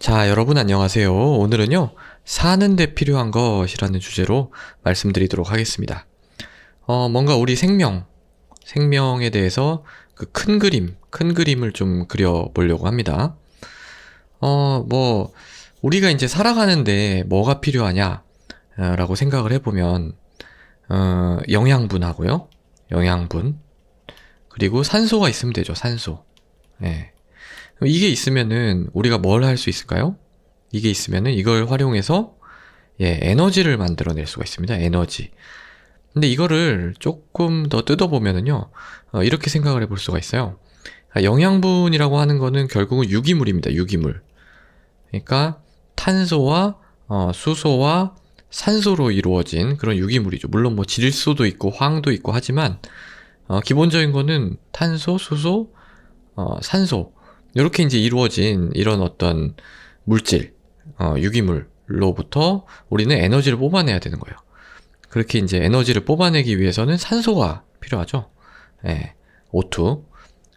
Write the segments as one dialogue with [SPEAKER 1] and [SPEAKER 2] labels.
[SPEAKER 1] 자, 여러분 안녕하세요. 오늘은요, 사는데 필요한 것이라는 주제로 말씀드리도록 하겠습니다. 어, 뭔가 우리 생명, 생명에 대해서 그 큰 그림, 큰 그림을 좀 그려보려고 합니다. 어, 뭐, 우리가 이제 살아가는데 뭐가 필요하냐, 어, 라고 생각을 해보면, 어, 영양분하고요. 영양분. 그리고 산소가 있으면 되죠, 산소. 예. 이게 있으면은 우리가 뭘 할 수 있을까요? 이게 있으면은 이걸 활용해서 예, 에너지를 만들어낼 수가 있습니다. 에너지. 근데 이거를 조금 더 뜯어보면은요, 어, 이렇게 생각을 해볼 수가 있어요. 아, 영양분이라고 하는 거는 결국은 유기물입니다. 유기물. 그러니까 탄소와 어, 수소와 산소로 이루어진 그런 유기물이죠. 물론 뭐 질소도 있고 황도 있고 하지만 어, 기본적인 거는 탄소, 수소, 어, 산소 이렇게 이제 이루어진 이런 어떤 물질, 어, 유기물로부터 우리는 에너지를 뽑아내야 되는 거예요. 그렇게 이제 에너지를 뽑아내기 위해서는 산소가 필요하죠. 예, O2.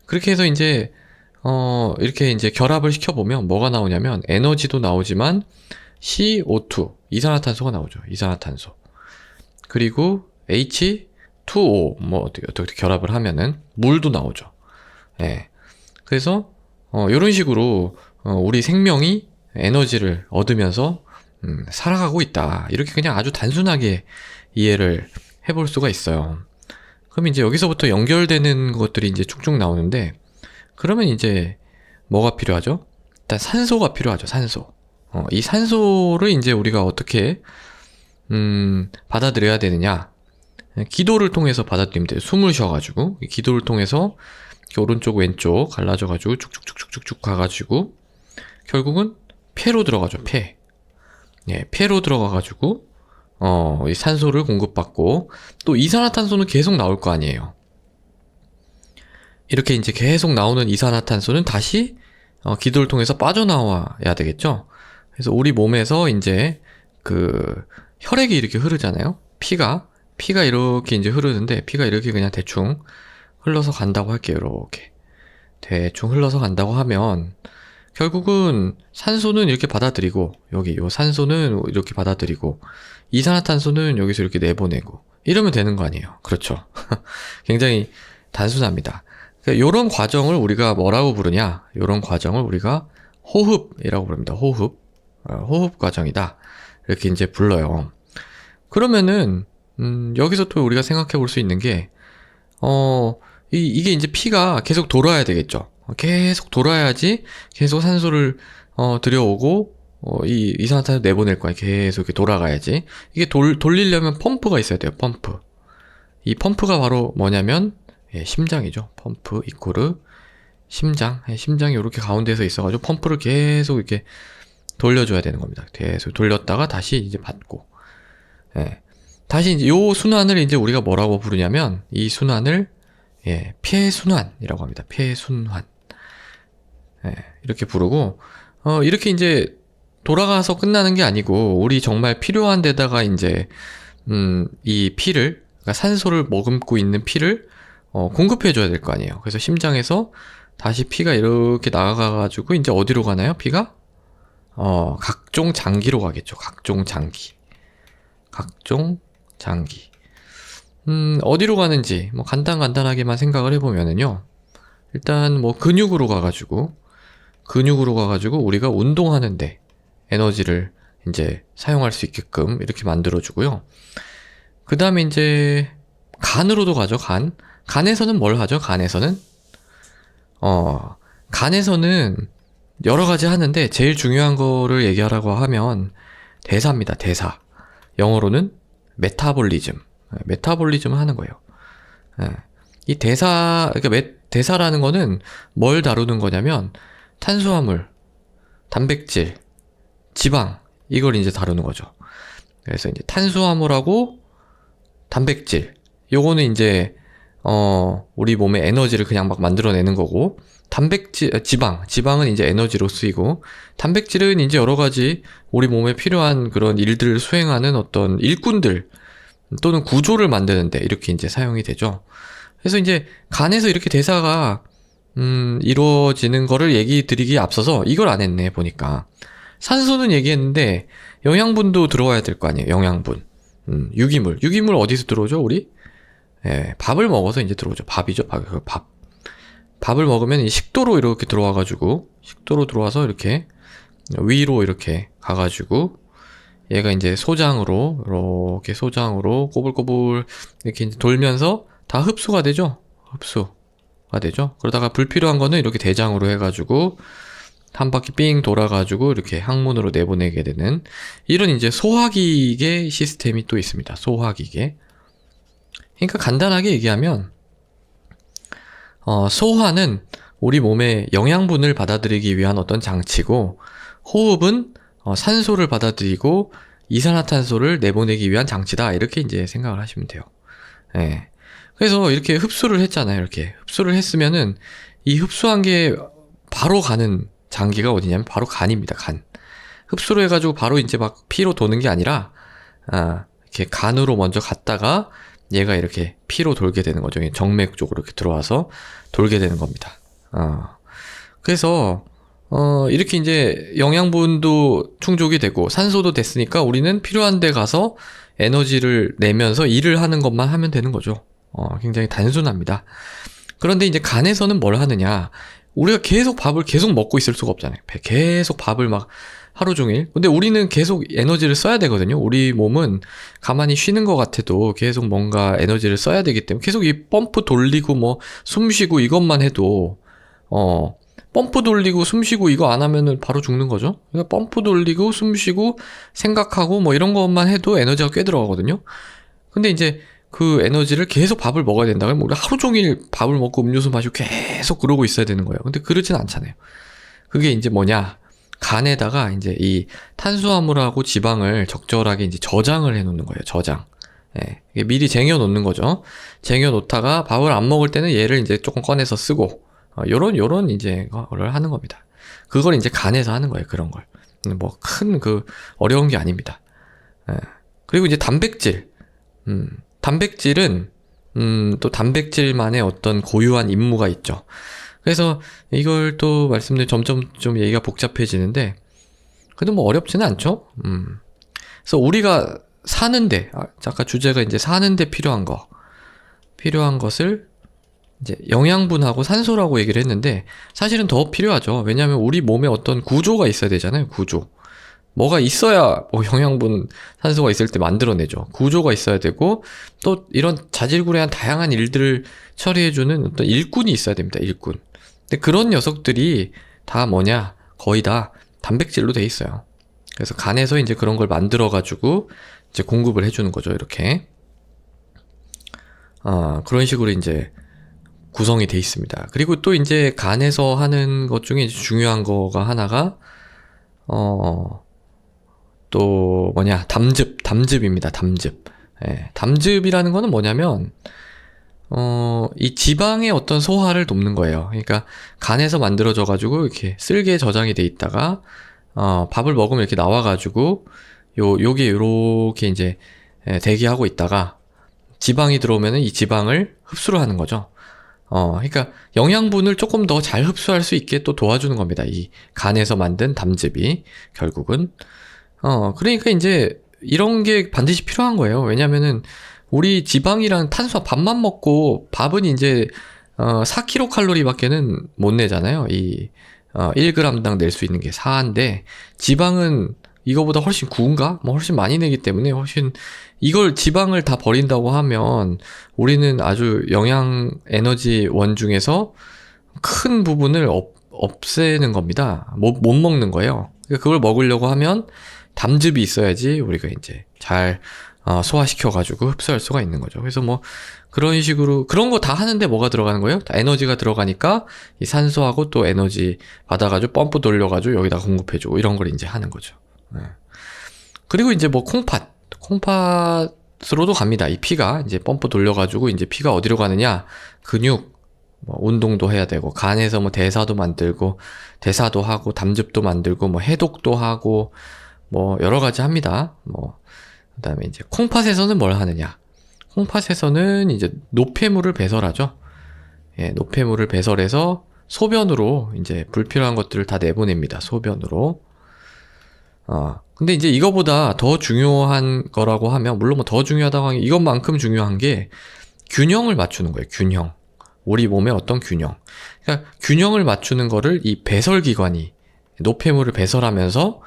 [SPEAKER 1] 그렇게 해서 이제 어, 이렇게 이제 결합을 시켜보면 뭐가 나오냐면 에너지도 나오지만 CO2, 이산화탄소가 나오죠. 이산화탄소. 그리고 H2O, 뭐 어떻게, 어떻게 결합을 하면은 물도 나오죠. 예. 그래서 어, 이런 식으로 어, 우리 생명이 에너지를 얻으면서 음, 살아가고 있다. 이렇게 그냥 아주 단순하게 이해를 해볼 수가 있어요. 그럼 이제 여기서부터 연결되는 것들이 이제 쭉쭉 나오는데, 그러면 이제 뭐가 필요하죠? 일단 산소가 필요하죠, 산소. 어, 이 산소를 이제 우리가 어떻게, 음, 받아들여야 되느냐. 기도를 통해서 받아들이면 돼요. 숨을 쉬어가지고. 이 기도를 통해서 오른쪽 왼쪽 갈라져 가지고 쭉쭉쭉쭉쭉 가 가지고 결국은 폐로 들어가죠 폐. 예, 폐로 들어가 가지고 어, 이 산소를 공급받고 또 이산화탄소는 계속 나올 거 아니에요. 이렇게 이제 계속 나오는 이산화탄소는 다시 어, 기도를 통해서 빠져나와야 되겠죠. 그래서 우리 몸에서 이제 그 혈액이 이렇게 흐르잖아요. 피가 피가 이렇게 이제 흐르는데 피가 이렇게 그냥 대충 흘러서 간다고 할게요. 이렇게 대충 흘러서 간다고 하면 결국은 산소는 이렇게 받아들이고 여기 요 산소는 이렇게 받아들이고 이산화탄소는 여기서 이렇게 내보내고 이러면 되는 거 아니에요. 그렇죠. 굉장히 단순합니다. 그러니까 이런 과정을 우리가 뭐라고 부르냐? 이런 과정을 우리가 호흡이라고 부릅니다. 호흡. 어, 호흡 과정이다. 이렇게 이제 불러요. 그러면은 음, 여기서 또 우리가 생각해 볼 수 있는 게 어, 이, 이게 이제 피가 계속 돌아야 되겠죠. 계속 돌아야지 계속 산소를 어, 들여오고 어, 이 이산화탄소 내보낼 거야. 계속 이렇게 돌아가야지. 이게 돌, 돌리려면 펌프가 있어야 돼요. 펌프. 이 펌프가 바로 뭐냐면 예, 심장이죠. 펌프 이코르 심장. 예, 심장이 이렇게 가운데서 있어가지고 펌프를 계속 이렇게 돌려줘야 되는 겁니다. 계속 돌렸다가 다시 이제 받고. 예. 다시 이제 요 순환을 이제 우리가 뭐라고 부르냐면 이 순환을 예, 폐순환이라고 합니다. 폐순환. 예, 이렇게 부르고 어 이렇게 이제 돌아가서 끝나는 게 아니고 우리 정말 필요한 데다가 이제 음, 이 피를 그러니까 산소를 머금고 있는 피를 어, 공급해 줘야 될 거 아니에요. 그래서 심장에서 다시 피가 이렇게 나가 가지고 이제 어디로 가나요? 피가 어, 각종 장기로 가겠죠. 각종 장기. 각종 장기. 음, 어디로 가는지, 뭐, 간단 간단하게만 생각을 해보면은요. 일단, 뭐, 근육으로 가가지고, 근육으로 가가지고, 우리가 운동하는데, 에너지를 이제 사용할 수 있게끔 이렇게 만들어주고요. 그 다음에 이제, 간으로도 가죠, 간. 간에서는 뭘 하죠, 간에서는? 어, 간에서는 여러 가지 하는데, 제일 중요한 거를 얘기하라고 하면, 대사입니다, 대사. 영어로는 메타볼리즘. 메타볼리즘을 하는 거예요. 예. 이 대사, 그러니까 메, 대사라는 거는 뭘 다루는 거냐면 탄수화물, 단백질, 지방 이걸 이제 다루는 거죠. 그래서 이제 탄수화물하고 단백질 요거는 이제 어 우리 몸의 에너지를 그냥 막 만들어내는 거고 단백질 지방 지방은 이제 에너지로 쓰이고 단백질은 이제 여러 가지 우리 몸에 필요한 그런 일들을 수행하는 어떤 일꾼들 또는 구조를 만드는데 이렇게 이제 사용이 되죠. 그래서 이제 간에서 이렇게 대사가 음, 이루어지는 거를 얘기 드리기 앞서서 이걸 안 했네 보니까 산소는 얘기했는데 영양분도 들어와야 될 거 아니에요. 영양분. 음, 유기물. 유기물 어디서 들어오죠, 우리? 예, 밥을 먹어서 이제 들어오죠. 밥이죠. 밥. 그 밥. 밥을 먹으면 이 식도로 이렇게 들어와가지고, 식도로 들어와서 이렇게 위로 이렇게 가가지고, 얘가 이제 소장으로, 이렇게 소장으로 꼬불꼬불 이렇게 돌면서 다 흡수가 되죠? 흡수가 되죠? 그러다가 불필요한 거는 이렇게 대장으로 해가지고, 한 바퀴 삥 돌아가지고 이렇게 항문으로 내보내게 되는 이런 이제 소화기계 시스템이 또 있습니다. 소화기계. 그러니까 간단하게 얘기하면 어, 소화는 우리 몸의 영양분을 받아들이기 위한 어떤 장치고 호흡은 어, 산소를 받아들이고 이산화탄소를 내보내기 위한 장치다 이렇게 이제 생각을 하시면 돼요. 예. 그래서 이렇게 흡수를 했잖아요. 이렇게 흡수를 했으면은 이 흡수한 게 바로 가는 장기가 어디냐면 바로 간입니다. 간. 흡수를 해가지고 바로 이제 막 피로 도는 게 아니라 아, 이렇게 간으로 먼저 갔다가 얘가 이렇게 피로 돌게 되는 거죠. 정맥 쪽으로 이렇게 들어와서 돌게 되는 겁니다. 어. 그래서 어, 이렇게 이제 영양분도 충족이 되고 산소도 됐으니까 우리는 필요한 데 가서 에너지를 내면서 일을 하는 것만 하면 되는 거죠. 어, 굉장히 단순합니다. 그런데 이제 간에서는 뭘 하느냐? 우리가 계속 밥을 계속 먹고 있을 수가 없잖아요. 계속 밥을 막 하루 종일. 근데 우리는 계속 에너지를 써야 되거든요. 우리 몸은 가만히 쉬는 것 같아도 계속 뭔가 에너지를 써야 되기 때문에 계속 이 펌프 돌리고 뭐 숨 쉬고 이것만 해도 어 펌프 돌리고 숨 쉬고 이거 안 하면은 바로 죽는 거죠. 그러니까 펌프 돌리고 숨 쉬고 생각하고 뭐 이런 것만 해도 에너지가 꽤 들어가거든요. 근데 이제 그 에너지를 계속 밥을 먹어야 된다 그러면 우리 하루 종일 밥을 먹고 음료수 마시고 계속 그러고 있어야 되는 거예요. 근데 그렇진 않잖아요. 그게 이제 뭐냐? 간에다가 이제 이 탄수화물하고 지방을 적절하게 이제 저장을 해 놓는 거예요. 저장. 예. 미리 쟁여 놓는 거죠. 쟁여 놓다가 밥을 안 먹을 때는 얘를 이제 조금 꺼내서 쓰고 어, 요런 요런 이제 거를 하는 겁니다. 그걸 이제 간에서 하는 거예요. 그런 걸. 뭐 큰 그 어려운 게 아닙니다. 예. 그리고 이제 단백질. 음. 단백질은 음, 또 단백질만의 어떤 고유한 임무가 있죠. 그래서 이걸 또 말씀드린 점점 좀 얘기가 복잡해지는데 그래도 뭐 어렵지는 않죠. 음. 그래서 우리가 사는데 아, 아까 주제가 이제 사는데 필요한 거 필요한 것을 이제 영양분하고 산소라고 얘기를 했는데 사실은 더 필요하죠. 왜냐하면 우리 몸에 어떤 구조가 있어야 되잖아요. 구조. 뭐가 있어야 뭐 영양분, 산소가 있을 때 만들어내죠. 구조가 있어야 되고 또 이런 자질구레한 다양한 일들을 처리해주는 어떤 일꾼이 있어야 됩니다. 일꾼. 근데 그런 녀석들이 다 뭐냐? 거의 다 단백질로 돼 있어요. 그래서 간에서 이제 그런 걸 만들어 가지고 이제 공급을 해주는 거죠. 이렇게. 아 그런 식으로 이제 구성이 돼 있습니다. 그리고 또 이제 간에서 하는 것 중에 중요한 거가 하나가 어. 또 뭐냐 담즙 담즙입니다 담즙 예, 담즙이라는 거는 뭐냐면 어, 이 지방의 어떤 소화를 돕는 거예요. 그러니까 간에서 만들어져 가지고 이렇게 쓸개 저장이 돼 있다가 어, 밥을 먹으면 이렇게 나와 가지고 요 요게 요렇게 이제 예, 대기하고 있다가 지방이 들어오면은 이 지방을 흡수를 하는 거죠. 어, 그러니까 영양분을 조금 더 잘 흡수할 수 있게 또 도와주는 겁니다. 이 간에서 만든 담즙이 결국은 어, 그러니까 이제 이런 게 반드시 필요한 거예요. 왜냐면은 우리 지방이랑 탄수화 밥만 먹고 밥은 이제 어, 4kcal 밖에는 못 내잖아요. 이 어, 1g당 낼 수 있는 게 4인데 지방은 이거보다 훨씬 구운가? 뭐 훨씬 많이 내기 때문에 훨씬 이걸 지방을 다 버린다고 하면 우리는 아주 영양 에너지 원 중에서 큰 부분을 없, 없애는 겁니다. 못, 못 먹는 거예요. 그러니까 그걸 먹으려고 하면 담즙이 있어야지 우리가 이제 잘 어, 소화시켜가지고 흡수할 수가 있는 거죠. 그래서 뭐 그런 식으로 그런 거 다 하는데 뭐가 들어가는 거예요? 다 에너지가 들어가니까 이 산소하고 또 에너지 받아가지고 펌프 돌려가지고 여기다 공급해주고 이런 걸 이제 하는 거죠. 네. 그리고 이제 뭐 콩팥, 콩팥으로도 갑니다. 이 피가 이제 펌프 돌려가지고 이제 피가 어디로 가느냐? 근육, 뭐 운동도 해야 되고 간에서 뭐 대사도 만들고 대사도 하고 담즙도 만들고 뭐 해독도 하고 뭐 여러 가지 합니다. 뭐 그다음에 이제 콩팥에서는 뭘 하느냐? 콩팥에서는 이제 노폐물을 배설하죠. 예, 노폐물을 배설해서 소변으로 이제 불필요한 것들을 다 내보냅니다. 소변으로. 어, 근데 이제 이거보다 더 중요한 거라고 하면, 물론 뭐 더 중요하다고 하면 이것만큼 중요한 게 균형을 맞추는 거예요, 균형. 우리 몸의 어떤 균형. 그러니까 균형을 맞추는 거를 이 배설 기관이 노폐물을 배설하면서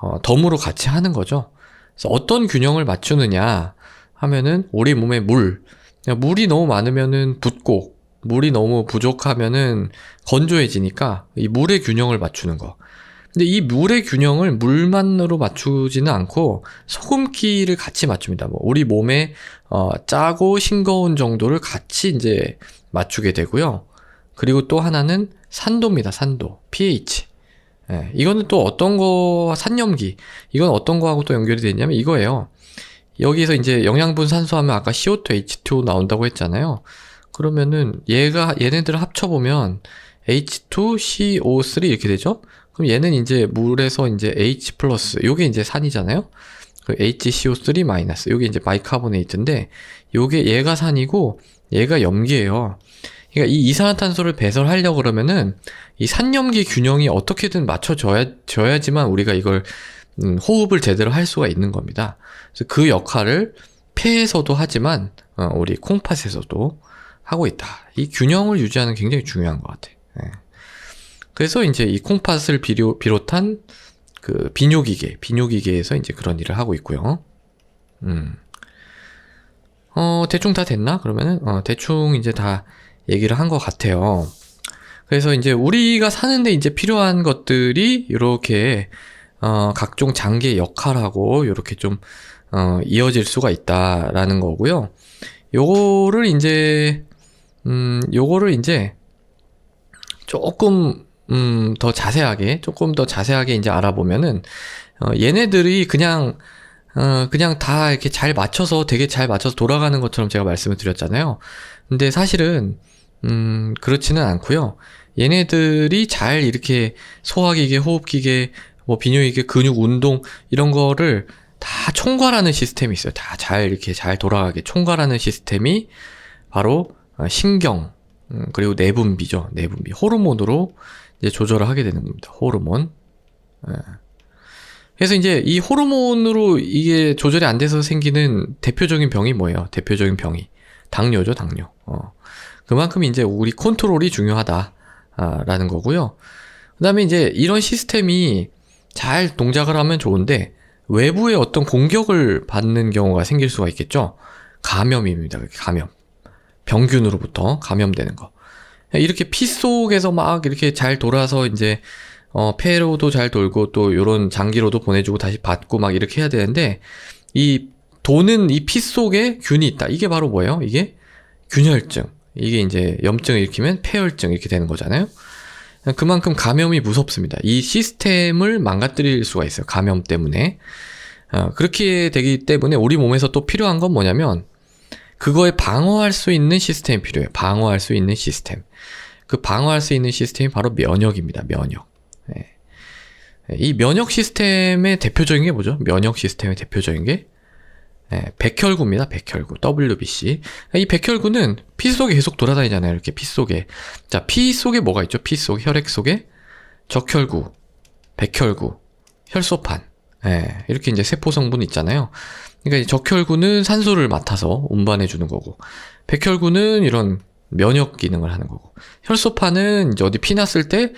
[SPEAKER 1] 어, 덤으로 같이 하는 거죠. 그래서 어떤 균형을 맞추느냐 하면은 우리 몸에 물, 그러니까 물이 너무 많으면은 붓고 물이 너무 부족하면은 건조해지니까 이 물의 균형을 맞추는 거. 근데 이 물의 균형을 물만으로 맞추지는 않고 소금기를 같이 맞춥니다. 뭐 우리 몸에 어, 짜고 싱거운 정도를 같이 이제 맞추게 되고요. 그리고 또 하나는 산도입니다. 산도. pH. 예, 이거는 또 어떤 거, 산염기. 이건 어떤 거하고 또 연결이 되어 있냐면 이거예요. 여기서 이제 영양분 산소하면 아까 CO2, H2 나온다고 했잖아요. 그러면은 얘가, 얘네들을 합쳐 보면 H2, CO3 이렇게 되죠? 그럼 얘는 이제 물에서 이제 H 플러스, 요게 이제 산이잖아요? 그 HCO3 마이너스, 요게 이제 바이카보네이트인데, 요게 얘가 산이고, 얘가 염기예요. 그러니까 이 이산화탄소를 배설하려고 그러면은 이 산염기 균형이 어떻게든 맞춰져야 져야지만 우리가 이걸 음, 호흡을 제대로 할 수가 있는 겁니다. 그래서 그 역할을 폐에서도 하지만 어, 우리 콩팥에서도 하고 있다. 이 균형을 유지하는 게 굉장히 중요한 것 같아. 예. 그래서 이제 이 콩팥을 비료, 비롯한 그 비뇨기계, 비뇨기계에서 이제 그런 일을 하고 있고요. 음. 어, 대충 다 됐나? 그러면은, 어, 대충 이제 다 얘기를 한 것 같아요. 그래서 이제 우리가 사는데 이제 필요한 것들이 이렇게 어, 각종 장기의 역할하고 이렇게 좀 어, 이어질 수가 있다라는 거고요. 요거를 이제 음, 요거를 이제 조금 음, 더 자세하게 조금 더 자세하게 이제 알아보면은 어, 얘네들이 그냥 어, 그냥 다 이렇게 잘 맞춰서 되게 잘 맞춰서 돌아가는 것처럼 제가 말씀을 드렸잖아요. 근데 사실은 음, 그렇지는 않고요. 얘네들이 잘 이렇게 소화기계, 호흡기계, 뭐 비뇨기계, 근육 운동 이런 거를 다 총괄하는 시스템이 있어요. 다 잘 이렇게 잘 돌아가게 총괄하는 시스템이 바로 어, 신경 음, 그리고 내분비죠. 내분비 호르몬으로 이제 조절을 하게 되는 겁니다. 호르몬. 예. 그래서 이제 이 호르몬으로 이게 조절이 안 돼서 생기는 대표적인 병이 뭐예요? 대표적인 병이 당뇨죠, 당뇨. 어. 그만큼 이제 우리 컨트롤이 중요하다라는 거고요. 그 다음에 이제 이런 시스템이 잘 동작을 하면 좋은데 외부의 어떤 공격을 받는 경우가 생길 수가 있겠죠. 감염입니다. 감염. 병균으로부터 감염되는 거. 이렇게 피 속에서 막 이렇게 잘 돌아서 이제 어, 폐로도 잘 돌고 또 요런 장기로도 보내주고 다시 받고 막 이렇게 해야 되는데 이 도는 이 피 속에 균이 있다. 이게 바로 뭐예요? 이게 균혈증. 이게 이제 염증을 일으키면 폐혈증 이렇게 되는 거잖아요. 그만큼 감염이 무섭습니다. 이 시스템을 망가뜨릴 수가 있어요. 감염 때문에. 어, 그렇게 되기 때문에 우리 몸에서 또 필요한 건 뭐냐면 그거에 방어할 수 있는 시스템이 필요해요. 방어할 수 있는 시스템. 그 방어할 수 있는 시스템이 바로 면역입니다. 면역. 네. 이 면역 시스템의 대표적인 게 뭐죠? 면역 시스템의 대표적인 게 네, 백혈구입니다. 백혈구. WBC. 이 백혈구는 피 속에 계속 돌아다니잖아요. 이렇게 피 속에. 자, 피 속에 뭐가 있죠? 피 속, 혈액 속에 적혈구, 백혈구, 혈소판. 네, 이렇게 이제 세포 성분 있잖아요. 그러니까 적혈구는 산소를 맡아서 운반해 주는 거고, 백혈구는 이런 면역 기능을 하는 거고, 혈소판은 이제 어디 피 났을 때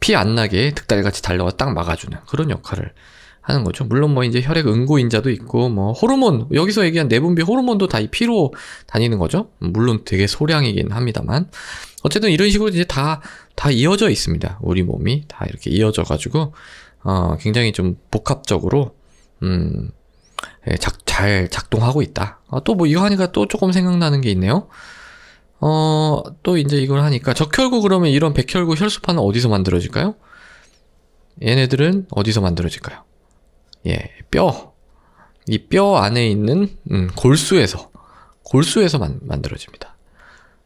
[SPEAKER 1] 피 안 나게 득달같이 달려와 딱 막아주는 그런 역할을 하는 거죠. 물론 뭐 이제 혈액 응고 인자도 있고 뭐 호르몬 여기서 얘기한 내분비 호르몬도 다 이 피로 다니는 거죠. 물론 되게 소량이긴 합니다만 어쨌든 이런 식으로 이제 다 다 이어져 있습니다. 우리 몸이 다 이렇게 이어져 가지고 어 굉장히 좀 복합적으로 음 예, 작, 잘 작동하고 있다. 아, 또 뭐 이거 하니까 또 조금 생각나는 게 있네요. 어, 또 이제 이걸 하니까 적혈구 그러면 이런 백혈구 혈소판은 어디서 만들어질까요? 얘네들은 어디서 만들어질까요? 예, 뼈. 이 뼈 안에 있는 음, 골수에서 골수에서 만, 만들어집니다.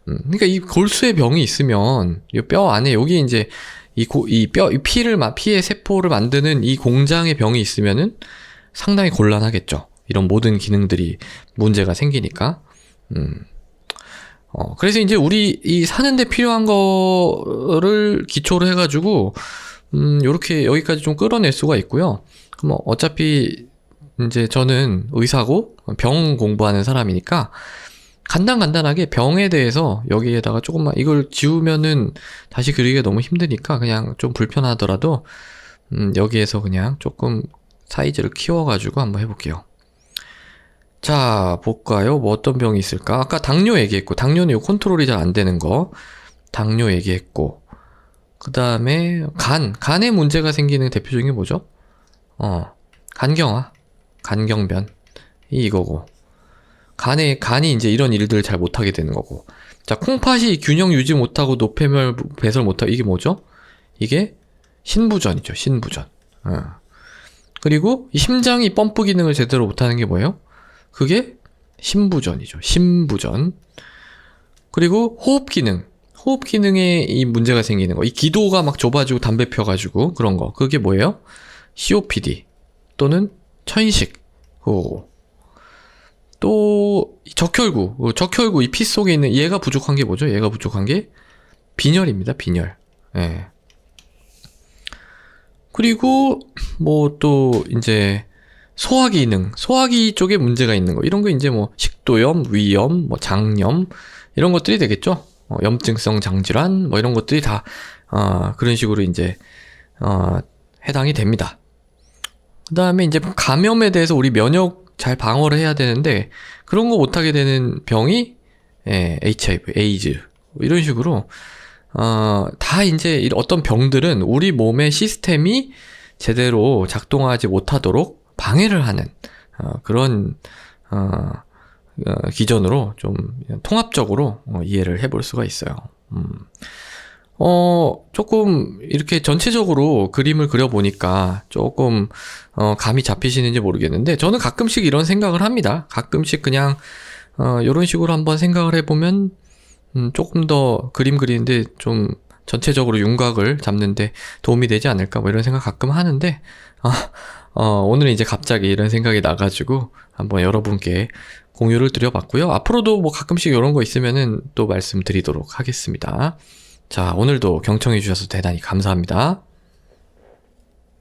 [SPEAKER 1] 음, 그러니까 이 골수의 병이 있으면 이 뼈 안에 여기 이제 이, 이 피를, 피의 세포를 만드는 이 공장의 병이 있으면은 상당히 곤란하겠죠. 이런 모든 기능들이 문제가 생기니까. 음. 어, 그래서 이제 우리 이 사는데 필요한 거를 기초로 해가지고 음, 요렇게 여기까지 좀 끌어낼 수가 있고요. 뭐 어차피 이제 저는 의사고 병 공부하는 사람이니까 간단간단하게 병에 대해서 여기에다가 조금만 이걸 지우면은 다시 그리기가 너무 힘드니까 그냥 좀 불편하더라도 음, 여기에서 그냥 조금 사이즈를 키워가지고 한번 해볼게요. 자, 볼까요? 뭐 어떤 병이 있을까? 아까 당뇨 얘기했고, 당뇨는 요 컨트롤이 잘 안 되는 거. 당뇨 얘기했고, 그 다음에 간, 간에 문제가 생기는 대표적인 게 뭐죠? 어, 간경화, 간경변. 이 이거고. 간에, 간이 이제 이런 일들을 잘 못하게 되는 거고. 자, 콩팥이 균형 유지 못하고 노폐물 배설 못하고, 이게 뭐죠? 이게 신부전이죠, 신부전. 어. 그리고 이 심장이 펌프 기능을 제대로 못하는 게 뭐예요? 그게 심부전이죠. 심부전. 그리고 호흡 기능. 호흡 기능에 이 문제가 생기는 거. 이 기도가 막 좁아지고 담배 펴가지고 그런 거. 그게 뭐예요? COPD 또는 천식. 그거고. 또 적혈구. 어, 적혈구 이 피 속에 있는 얘가 부족한 게 뭐죠? 얘가 부족한 게 빈혈입니다. 빈혈. 예. 그리고 뭐 또 이제 소화 기능, 소화기 쪽에 문제가 있는 거 이런 거 이제 뭐 식도염, 위염, 뭐 장염 이런 것들이 되겠죠. 어, 염증성 장질환 뭐 이런 것들이 다 어, 그런 식으로 이제 어, 해당이 됩니다. 그 다음에 이제 감염에 대해서 우리 면역 잘 방어를 해야 되는데 그런 거 못하게 되는 병이 예, HIV, 에이즈 뭐 이런 식으로 어, 다 이제 이- 어떤 병들은 우리 몸의 시스템이 제대로 작동하지 못하도록 방해를 하는 어, 그런 어, 어, 기전으로 좀 통합적으로 어, 이해를 해볼 수가 있어요. 음. 어, 조금 이렇게 전체적으로 그림을 그려보니까 조금 어, 감이 잡히시는지 모르겠는데 저는 가끔씩 이런 생각을 합니다. 가끔씩 그냥 어, 이런 식으로 한번 생각을 해보면 음, 조금 더 그림 그리는데 좀 전체적으로 윤곽을 잡는데 도움이 되지 않을까 뭐 이런 생각 가끔 하는데 아, 어, 오늘은 이제 갑자기 이런 생각이 나가지고 한번 여러분께 공유를 드려봤고요. 앞으로도 뭐 가끔씩 이런 거 있으면은 또 말씀드리도록 하겠습니다. 자, 오늘도 경청해 주셔서 대단히 감사합니다.